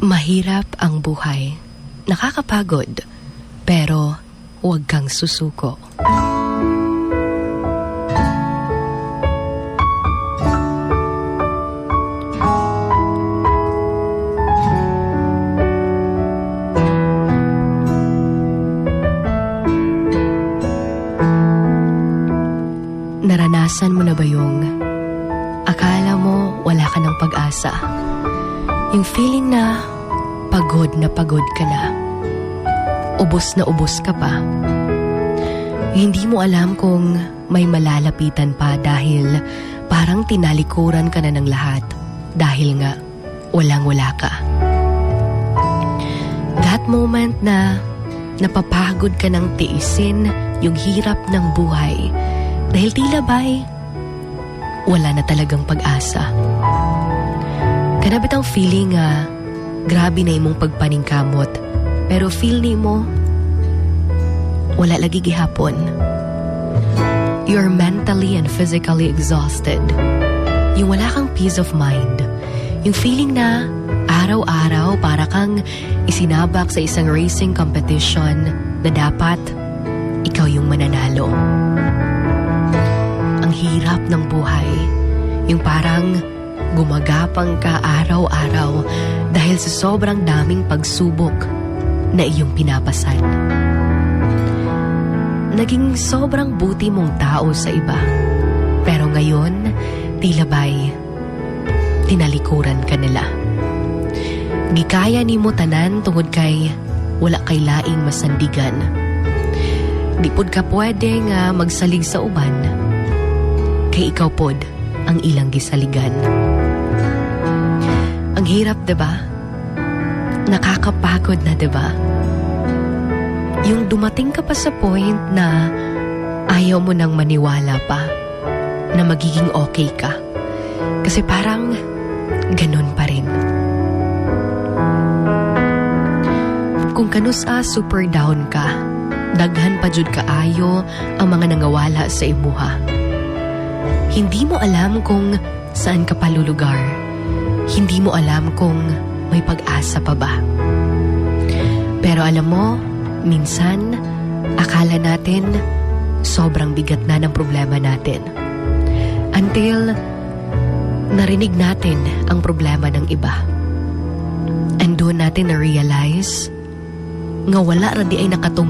Mahirap ang buhay. Nakakapagod. Pero huwag kang susuko. Naranasan mo na ba yung akala mo wala ka ng pag-asa? Yung feeling na pagod na pagod ka na. Ubos na ubos ka pa. Hindi mo alam kung may malalapitan pa dahil parang tinalikuran ka na ng lahat dahil nga walang wala ka. That moment na napapagod ka ng tiisin yung hirap ng buhay dahil tila ba'y wala na talagang pag-asa. Kanabit ang feeling nga grabe na imong pagpaningkamot pero feel ni mo wala lagi gihapon. You're mentally and physically exhausted. Yung wala kang peace of mind. Yung feeling na araw-araw para kang isinabak sa isang racing competition na dapat ikaw yung mananalo. Ang hirap ng buhay. Yung parang gumagapang ka araw-araw dahil sa sobrang daming pagsubok na iyong pinapasan. Naging sobrang buti mong tao sa iba. Pero ngayon, tila ba'y tinalikuran ka nila. Gikaya ni mo tanan tungod kay wala kay laing masandigan. Di pod ka pwede nga magsalig sa uban. Kay ikaw pod ang ilang gisaligan. Ang hirap, 'di ba? Nakakapagod na, 'di ba? Yung dumating ka pa sa point na ayaw mo nang maniwala pa na magiging okay ka. Kasi parang ganun pa rin. Kung kanus a super down ka, daghan pa jud kaayo ang mga nangawala sa imuha. Hindi mo alam kung saan ka palulugar. Hindi mo alam kung may pag-asa pa ba. Pero alam mo, minsan, akala natin sobrang bigat na ng problema natin. Until narinig natin ang problema ng iba. And doon natin na-realize nga wala ra di ay nakatung